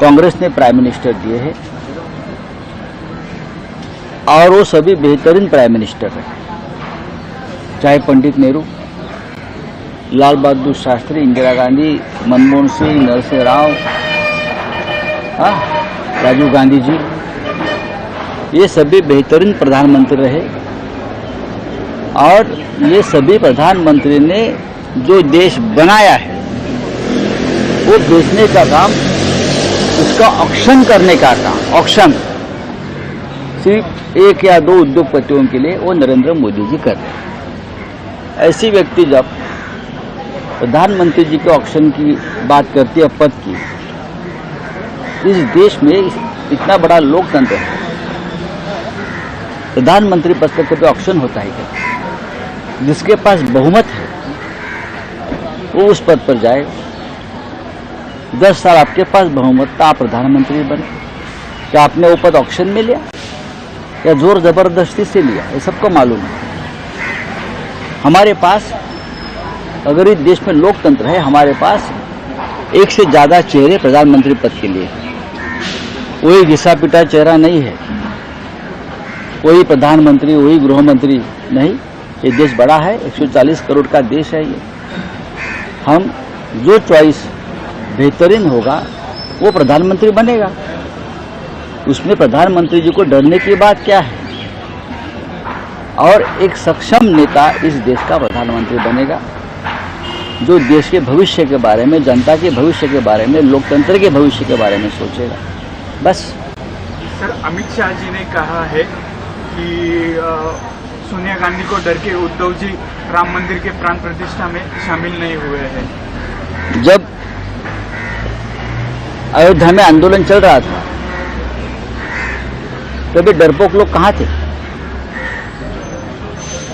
कांग्रेस ने prime minister दिए हैं और वो सभी बेहतरीन प्राइम मिनिस्टर हैं। चाहे पंडित नेहरू लाल बहादुर शास्त्री इंदिरा गांधी मनमोहन सिंह नरसिंह राव हाँ, राजीव गांधी जी ये सभी बेहतरीन प्रधानमंत्री रहे और ये सभी प्रधानमंत्री ने जो देश बनाया है वो बेचने का काम उसका ऑक्शन करने का काम ऑक्शन सिर्फ़ एक या दो उद्योगपतियों के लिए वो नरेंद्र मोदी जी कर रहे हैं। ऐसी व्यक्ति जब प्रधानमंत्री जी के ऑक्शन की बात करती है, पद की, इस देश में इतना बड़ा लोकतंत्र है। प्रधानमंत्री पद का कभी ऑप्शन होता है क्या जिसके पास बहुमत है, वो उस पद पर जाए। दस साल आपके पास बहुमत था, आप प्रधानमंत्री बने। क्या आपने वो पद ऑप्शन में लिया? या ज़ोर ज़बरदस्ती से लिया? ये सबको मालूम है। हमारे पास, अगर इस देश में लोकतंत्र है, हमारे पास एक से ज़्यादा चेहरे प्रधानमंत्री पद के लिए हैं। कोई घिसा पिटा चेहरा नहीं है। कोई प्रधानमंत्री वही गृह मंत्री नहीं। ये देश बड़ा है 140 करोड़ का देश है ये। हम जो चॉइस बेहतरीन होगा वो प्रधानमंत्री बनेगा। उसमें प्रधानमंत्री जी को डरने की बात क्या है? और एक सक्षम नेता इस देश का प्रधानमंत्री बनेगा जो देश के भविष्य के बारे में जनता के भविष्य के बारे में लोकतंत्र के भविष्य के बारे में सोचेगा। बस। सर अमित शाह जी ने कहा है कि सोनिया गांधी को डर के उद्धव जी राम मंदिर के प्राण प्रतिष्ठा में शामिल नहीं हुए हैं। जब अयोध्या में आंदोलन चल रहा था। तभी डरपोक लोग कहाँ थे?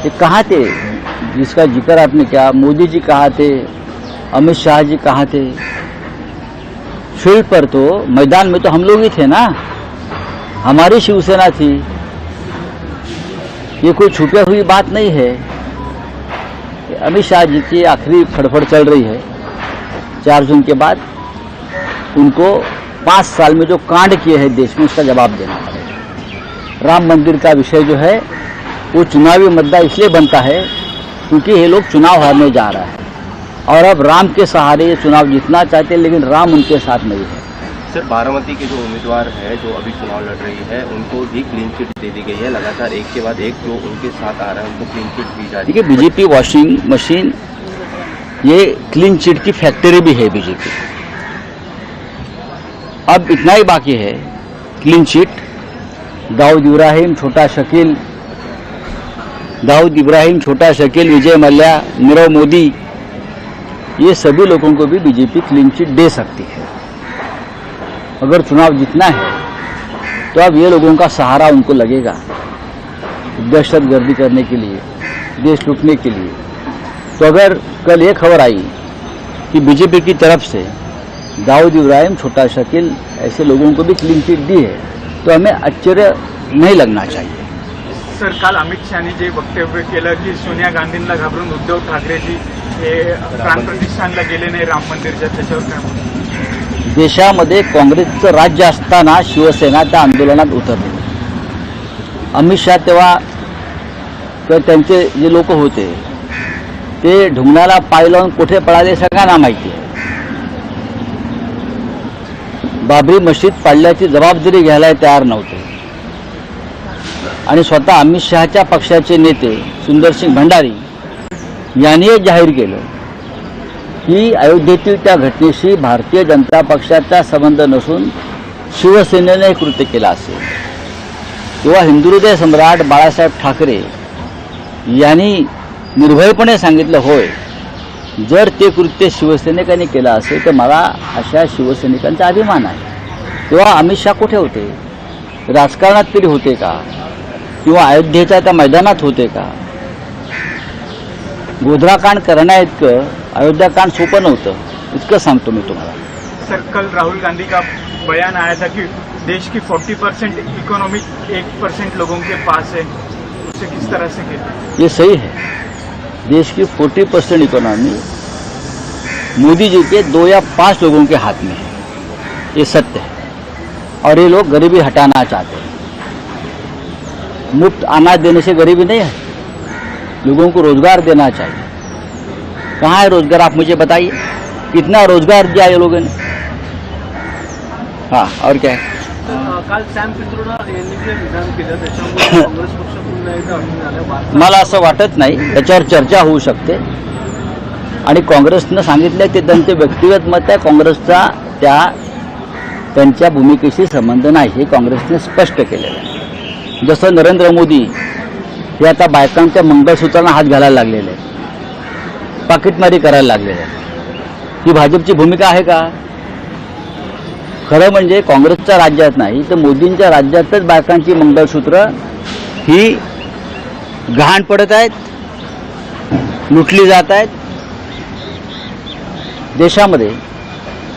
ये कहाँ थे? जिसका ज़िक्र आपने किया, मोदी जी कहाँ थे? अमित शाह जी कहाँ थे? फ़ील्ड पर तो मैदान में तो हम लोग ही थे ना। हमारी शिवसेना थी। ये कोई छुपी हुई बात नहीं है। अमित शाह जी की आखिरी फड़फड़ चल रही है। चार जून के बाद उनको पाँच साल में जो कांड किए हैं देश में उसका जवाब देना पड़ेगा। राम मंदिर का विषय जो है वो चुनावी मुद्दा इसलिए बनता है क्योंकि ये लोग चुनाव हारने जा रहा है। और अब राम के सहारे ये चुनाव जीतना चाहते हैं लेकिन राम उनके साथ नहीं है। सर बारामती के जो उम्मीदवार है जो अभी चुनाव लड़ रही है उनको भी क्लीन चिट दे दी गई है। लगातार एक के बाद एक जो उनके साथ आ रहा है उनको क्लीन चिट दी जा रही देखिए बीजेपी वॉशिंग मशीन ये क्लीन चिट की फैक्ट्री भी है बीजेपी अब इतना ही बाकी है। क्लीन चिट दाऊद इब्राहिम, छोटा शकील। दाऊद इब्राहिम, छोटा शकील, विजय मल्ल्या नीरव मोदी, ये सभी लोगों को भी बीजेपी क्लीन चिट दे सकती है। अगर चुनाव जीतना है तो अब ये लोगों का सहारा उनको लगेगा। दहशत गर्दी करने के लिए, देश लूटने के लिए। तो अगर कल ये खबर आई कि बीजेपी की तरफ़ से दाऊद इब्राहिम छोटा शकील ऐसे लोगों को भी क्लीन चिट दी है। तो हमें आश्चर्य नाही लगना चाहिए। सर काल अमित शहानी जे वक्तव्य केलं की सोनिया गांधींना घाबरून उद्धव ठाकरेजी हे प्राण प्रतिष्ठानला गेले नाही राम मंदिरच्या त्याच्यावर काय? देशामध्ये काँग्रेसचं राज्य असताना शिवसेना त्या आंदोलनात उतरली. अमित शहा तेव्हा किंवा त्यांचे जे लोक होते ते ढुंगणाला पाय लावून कुठे पळाले सगळ्यांना माहिती आहे. बाबरी मशीद पाडल्याची जबाबदारी घ्यायला तयार नव्हते. आणि स्वतः अमित शहाच्या पक्षाचे नेते सुंदरसिंग भंडारी यांनी जाहीर केलं की अयोध्येतील त्या घटनेशी भारतीय जनता पक्षाचा संबंध नसून शिवसेनेने हे कृत्य केलं असेल. किंवा हिंदुहृदय सम्राट बाळासाहेब ठाकरे यांनी निर्भयपणे सांगितलं होय जर ते कृत्य शिवसैनिकांनी केलं असेल तर मला अशा शिवसैनिकांचा अभिमान आहे. तेव्हा अमित शहा कुठे होते? राजकारणात तरी होते का? किंवा अयोध्येच्या त्या मैदानात होते का? गोधराकांड करण्याइतकं अयोध्याकांड सोपं नव्हतं. इतकं सांगतो मी तुम्हाला. सर कल राहुल गांधी का बयान आया था कि देश की 40 परसेंट इकोनॉमी एक परसेंट लोगों के पास है? उसे किस तरह से ये सही है। देश की 40 परसेंट इकोनॉमी मोदी जी के दो या पाँच लोगों के हाथ में है। ये सत्य है। और ये लोग गरीबी हटाना चाहते हैं। मुफ़्त अनाज देने से गरीबी नहीं है। लोगों को रोज़गार देना चाहिए। कहाँ है रोज़गार? आप मुझे बताइए। कितना रोज़गार दिया ये लोगों ने? हाँ और क्या है? पक्ष मला असं वाटत नाही. त्याच्यावर चर्चा होऊ शकते. आणि काँग्रेसनं सांगितलं ते त्यांचे व्यक्तिगत मत आहे. काँग्रेसचा त्या त्यांच्या भूमिकेशी संबंध नाही. हे काँग्रेसने स्पष्ट केलेलं आहे. जसं नरेंद्र मोदी हे आता बायकांच्या मंगळसूत्रांना हात घालायला लागलेले आहेत. पाकिटमारी करायला लागलेले आहेत. ही भाजपची भूमिका आहे का? खरं म्हणजे काँग्रेसच्या राज्यात नाही तर मोदींच्या राज्यातच बायकांची मंगळसूत्र ही गहाण पडत आहेत लुटली जात आहेत. देशामध्ये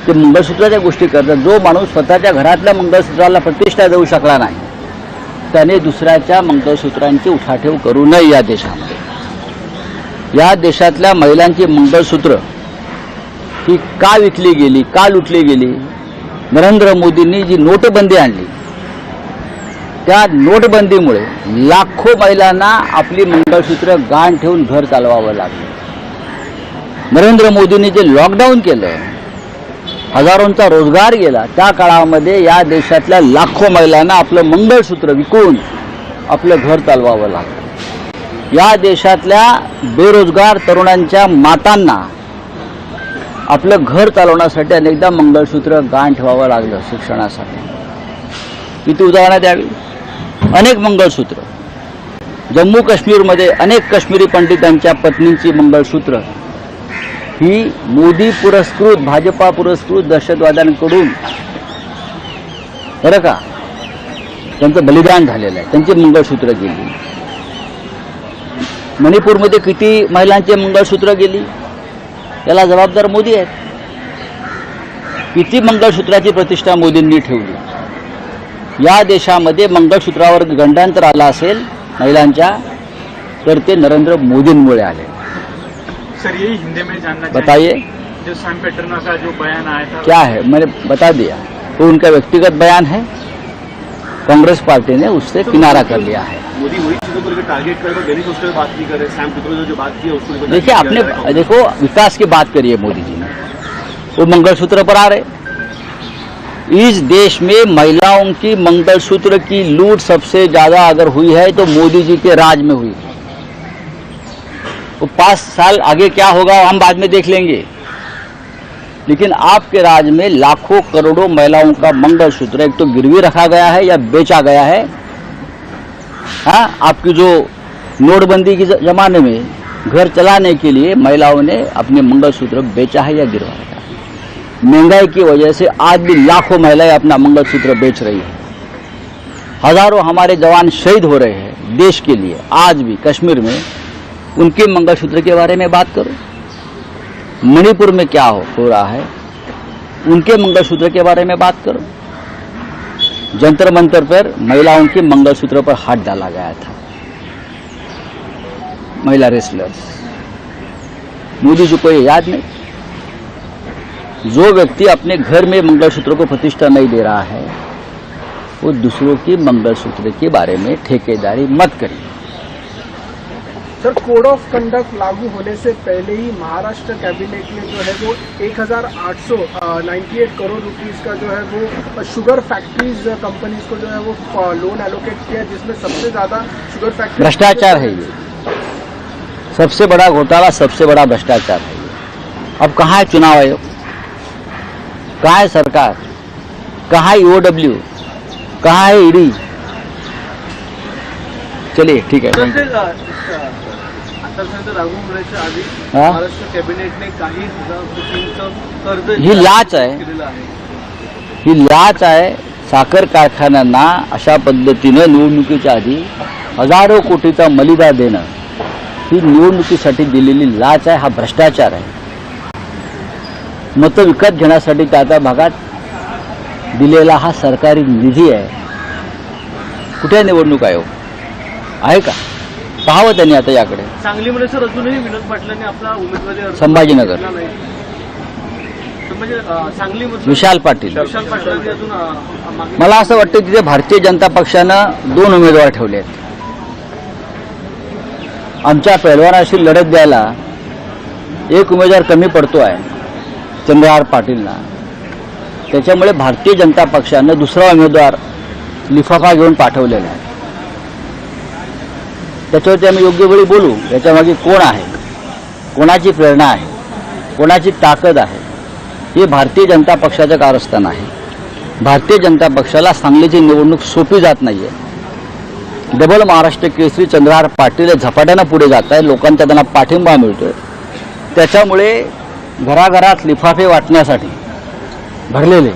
ते मंगळसूत्राच्या गोष्टी करतात. जो माणूस स्वतःच्या घरातल्या मंगळसूत्राला प्रतिष्ठा देऊ शकला नाही त्याने दुसऱ्याच्या मंगळसूत्रांची उठाठेव करू नये या देशामध्ये. या देशातल्या महिलांची मंगळसूत्र ही का विकली गेली का लुटली गेली? नरेंद्र मोदींनी जी नोटबंदी आणली त्या नोटबंदीमुळे लाखो महिलांना आपली मंगळसूत्र गाण ठेवून घर चालवावं लागलं. नरेंद्र मोदींनी जे लॉकडाऊन केलं हजारोंचा रोजगार गेला त्या काळामध्ये या देशातल्या लाखो महिलांना आपलं मंगळसूत्र विकून आपलं घर चालवावं लागलं. या देशातल्या बेरोजगार तरुणांच्या मातांना आपलं घर चालवण्यासाठी अनेकदा मंगळसूत्र गाण ठेवावं लागलं शिक्षणासाठी. किती उदाहरणं द्यावी? अनेक मंगळसूत्र. जम्मू काश्मीरमध्ये अनेक काश्मीरी पंडितांच्या पत्नींची मंगळसूत्र. ही मोदी पुरस्कृत भाजपा पुरस्कृत दहशतवाद्यांकडून. बरं का? त्यांचं बलिदान झालेलं आहे. त्यांची मंगळसूत्र गेली. मणिपूरमध्ये किती महिलांची मंगळसूत्र गेली? याला जबाबदार मोदी आहेत. किती मंगळसूत्राची प्रतिष्ठा मोदींनी ठेवली? या देशामध्ये मंगळसूत्रावर गंडांतर आला असेल महिलांच्या तर ते नरेंद्र मोदींमुळे आले. सर यही हिंदी में जानना बताइए। जो सैम पेट्रोना का जो बयान आया था। क्या है? मैंने बता दिया। वो उनका व्यक्तिगत बयान है। कांग्रेस पार्टी ने उससे तो किनारा कर लिया है। मोदी वही चीज़ों को टारगेट कर रहे बेनिफिस्टो बात नहीं कर रहे सैम पित्रोडा जो बात की है उसको देखिए आपने देखो विकास की बात करी है मोदी जी ने। वो मंगलसूत्र पर आ रहे। इस देश में महिलाओं की मंगलसूत्र की लूट सबसे ज़्यादा अगर हुई है तो मोदी जी के राज में हुई। तो पाँच साल आगे क्या होगा, हम बाद में देख लेंगे। लेकिन आपके राज में लाखों करोड़ों महिलाओं का मंगलसूत्र एक तो गिरवी रखा गया है या बेचा गया है? हाँ आपकी जो नोटबंदी के जमाने में घर चलाने के लिए महिलाओं ने अपने मंगलसूत्र बेचा है या गिरवाया है? महँगाई की वजह से आज भी लाखों महिलाएँ अपना मंगलसूत्र बेच रही है। हज़ारों हमारे जवान शहीद हो रहे हैं देश के लिए। आज भी कश्मीर में उनके मंगलसूत्र के बारे में बात करो। मणिपुर में क्या हो, हो रहा है? उनके मंगलसूत्र के बारे में बात करो। जंतर मंतर पर महिलाओं के मंगलसूत्र पर हाथ डाला गया था। महिला रेसलर्स मोदी जी को ये याद नहीं? जो व्यक्ति अपने घर में मंगलसूत्र को प्रतिष्ठा नहीं दे रहा है वो दूसरों की मंगलसूत्र के बारे में ठेकेदारी मत करिए सर कोड ऑफ़ कंडक्ट लागू होने से पहले ही महाराष्ट्र कैबिनेट ने जो है वो 1898 करोड़ रुपीस का जो है वो शुगर फैक्ट्रीज कंपनीज़ को जो है वो लोन एलोकेट किया जिसमें सबसे ज़्यादा शुगर फैक्ट्री भ्रष्टाचार है ये। सबसे बड़ा घोटाला सबसे बड़ा भ्रष्टाचार है ये। अब कहाँ है चुनाव आयोग? कहाँ है सरकार? कहाँ है ईओडब्ल्यू कहाँ है ईडी चलिए ठीक है? हा? लाच आहे. ही लाच आहे साखर कारखान्यांना अशा पद्धतीनं निवडणुकीच्या आधी हजारो कोटीचा मलिदा देणं. ही निवडणुकीसाठी दिलेली लाच आहे हा भ्रष्टाचार आहे. मतं विकत घेण्यासाठी त्या त्या भागात दिलेला हा सरकारी निधी आहे. कुठे निवडणूक आयोग? आहे का? पाहावं त्यांनी आता याकडे. सांगलीमध्ये सर अजूनही विनोद पाटलांनी आपला उमेदवारी संभाजीनगर. म्हणजे विशाल पाटील. मला असं वाटतं तिथे भारतीय जनता पक्षानं दोन उमेदवार ठेवले आहेत. आमच्या पैलवानाशी लढत द्यायला एक उमेदवार कमी पडतो आहे चंद्रहार पाटीलना त्याच्यामुळे भारतीय जनता पक्षानं दुसरा उमेदवार लिफाफा घेऊन पाठवलेला आहे. त्याच्यावरती आम्ही योग्य वेळी बोलू याच्यामागे कोण आहे कोणाची प्रेरणा आहे कोणाची ताकद आहे हे भारतीय जनता पक्षाचं कारस्थान आहे. भारतीय जनता पक्षाला सांगलीची निवडणूक सोपी जात नाहीये. डबल महाराष्ट्र केसरी चंद्रहार पाटील झपाट्यानं पुढे जात आहे लोकांचा त्यांना पाठिंबा मिळतोय. त्याच्यामुळे घराघरात लिफाफे वाटण्यासाठी भरलेले.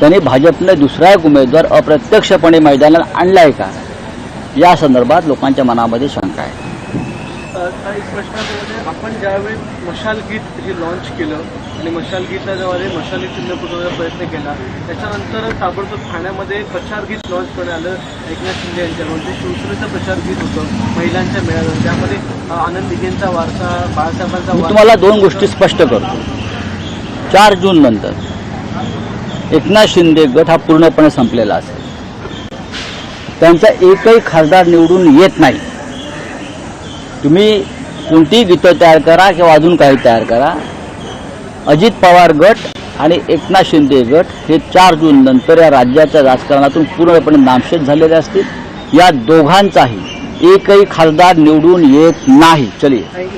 त्यांनी भाजपने दुसरा एक उमेदवार अप्रत्यक्षपणे मैदानात आहे का? या संदर्भात लोकांच्या मनामध्ये शंका आहे. एक प्रश्न आहे, आपण ज्यावेळी मशाल गीत हे लॉन्च केलं आणि मशाल गीतला ज्यावेळी मशाली चिन्ह पुरवण्याचा प्रयत्न केला त्याच्यानंतर ताबडतोब ठाण्यामध्ये प्रचार गीत लॉन्च करण्यात आलं. एकनाथ शिंदे यांच्याकडून ते शिवसेनेचं प्रचार गीत होतं महिलांच्या मेळाव्यात त्यामध्ये आनंद दिघेंचा वारसा बाळासाहेबांचा वारसा. तुम्हाला दोन गोष्टी स्पष्ट करतो. चार जून नंतर एकनाथ शिंदे गट हा पूर्णपणे संपलेला असेल. त्यांचा एकही खासदार निवडून येत नाही. तुम्ही कोणतीही गीतं तयार करा किंवा अजून काही तयार करा. अजित पवार गट आणि एकनाथ शिंदे गट हे चार जून नंतर या राज्याच्या राजकारणातून पूर्णपणे नामशेष झालेले असतील. या दोघांचाही एकही खासदार निवडून येत नाही. चलिये